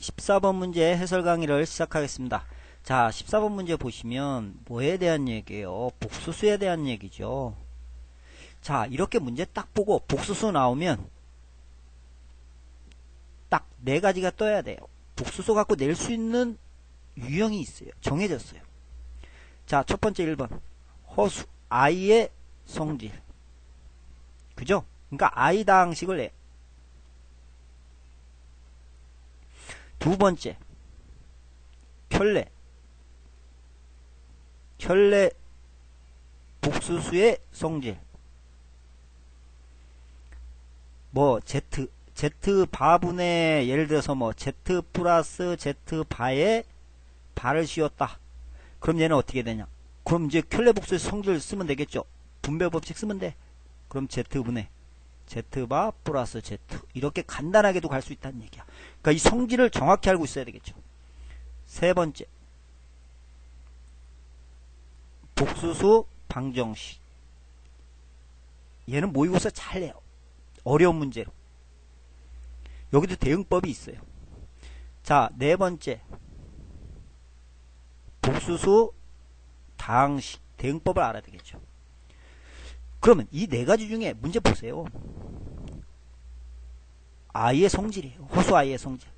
14번 문제 해설 강의를 시작하겠습니다. 자, 14번 문제 보시면 뭐에 대한 얘기예요? 복수수에 대한 얘기죠. 자, 이렇게 문제 딱 보고 복수수 나오면 딱 네 가지가 떠야 돼요. 복수수 갖고 낼 수 있는 유형이 있어요. 정해졌어요. 자, 첫 번째 1번. 허수, 아이의 성질. 그죠? 그러니까 아이당식을 두 번째. 켤레. 켤레 복수수의 성질. 뭐 Z Z 바분의 예를 들어서 뭐 Z 플러스 Z 바에 바를 씌웠다. 그럼 얘는 어떻게 되냐? 그럼 이제 켤레 복수의 성질을 쓰면 되겠죠. 분배 법칙 쓰면 돼. 그럼 Z분의 Z바 플러스 Z 이렇게 간단하게도 갈 수 있다는 얘기야. 그러니까 이 성질을 정확히 알고 있어야 되겠죠. 세 번째 복수수 방정식 얘는 모의고사 잘 내요. 어려운 문제로. 여기도 대응법이 있어요. 자, 네 번째. 복수수 다항식 대응법을 알아야 되겠죠. 그러면 이 네 가지 중에 문제 보세요. 아이의 성질이에요. 호수 아이의 성질.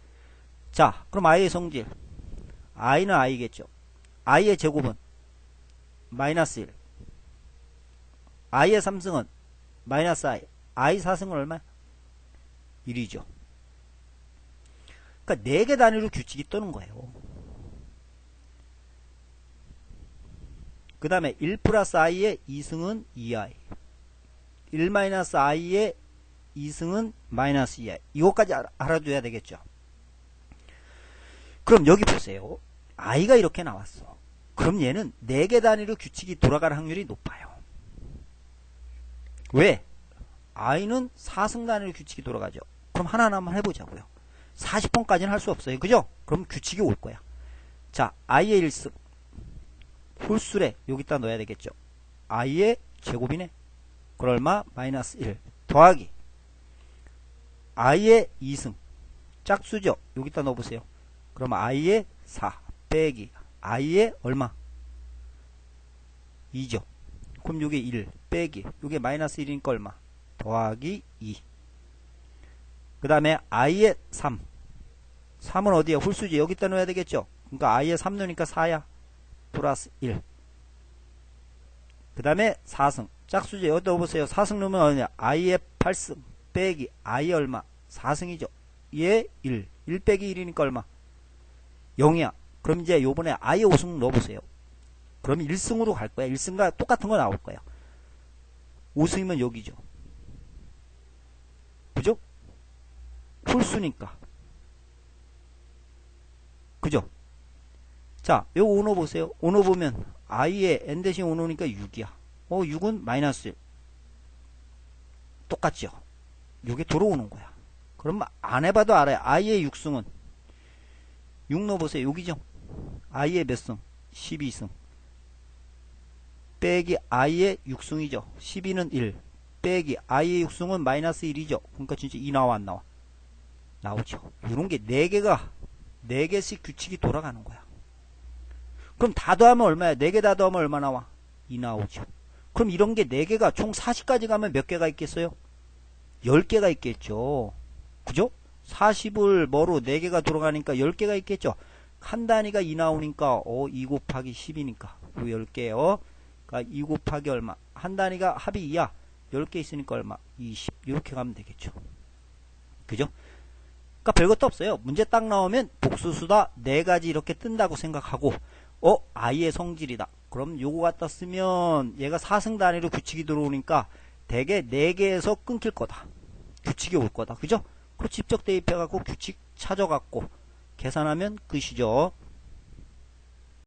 자, 그럼 아이의 성질. i는 i겠죠. i의 제곱은 마이너스 1. i의 3승은 마이너스 i. i 4승은 얼마? 1이죠. 그러니까 4개 단위로 규칙이 뜨는 거예요. 그 다음에 1 플러스 i의 2승은 2i. 1 마이너스 i의 2승은 마이너스 2i. 이것까지 알아둬야 되겠죠. 그럼 여기 보세요. i가 이렇게 나왔어. 그럼 얘는 4개 단위로 규칙이 돌아갈 확률이 높아요. 왜? i는 4승 단위로 규칙이 돌아가죠. 그럼 하나하나만 해보자고요. 40번까지는 할 수 없어요. 그죠? 그럼 규칙이 올 거야. 자, i의 1승. 홀수래 여기다 넣어야 되겠죠. i의 제곱이네. 그걸 얼마? 마이너스 1 더하기 i의 2승 짝수죠. 여기다 넣어보세요. 그럼 i의 4 빼기 i의 얼마? 2죠. 그럼 요게 1 빼기 요게 마이너스 1이니까 얼마? 더하기 2. 그 다음에 i의 3. 3은 어디에? 홀수지. 여기다 넣어야 되겠죠. 그러니까 i의 3 넣으니까 4야. 플러스 1. 그 다음에 4승. 짝수지. 여기다 넣어보세요. 4승 넣으면 어디냐? i의 8승. 빼기 i 얼마? 4승이죠. 얘 1. 1 빼기 1이니까 얼마? 0이야. 그럼 이제 요번에 i 5승 넣어보세요. 그럼 1승으로 갈 거야. 1승과 똑같은 거 나올 거야. 5승이면 여기죠. 그죠? 홀수니까. 그죠? 자, 요 오너 보세요. 오너 보면 i의 n 대신 오너니까 6이야. 어, 6은 마이너스 1. 똑같죠? 6에 들어오는 거야. 그럼 안 해봐도 알아요. i의 6승은 6 넣어보세요. 여기죠? i의 몇 승? 12승. 빼기 i의 6승이죠. 12는 1. 빼기 i의 6승은 마이너스 1이죠. 그러니까 진짜 2 나와 안 나와? 나오죠. 이런 게 4개가 4개씩 규칙이 돌아가는 거야. 그럼 다 더하면 얼마야? 4개 다 더하면 얼마 나와? 2 나오죠. 그럼 이런 게 4개가 총 40까지 가면 몇 개가 있겠어요? 10개가 있겠죠. 그죠? 40을 뭐로 4개가 돌아가니까 10개가 있겠죠. 한 단위가 2 나오니까 어, 2 곱하기 10이니까 10개요. 그러니까 2 곱하기 얼마? 한 단위가 합이 2야. 10개 있으니까 얼마? 20. 이렇게 가면 되겠죠. 그죠? 그러니까 별것도 없어요. 문제 딱 나오면 복수수다 4가지 이렇게 뜬다고 생각하고 어? i의 성질이다. 그럼 요거 갖다 쓰면 얘가 4승 단위로 규칙이 들어오니까 대개 4개에서 끊길 거다. 규칙이 올 거다. 그죠? 그 직접 대입해갖고 규칙 찾아갖고 계산하면 끝이죠.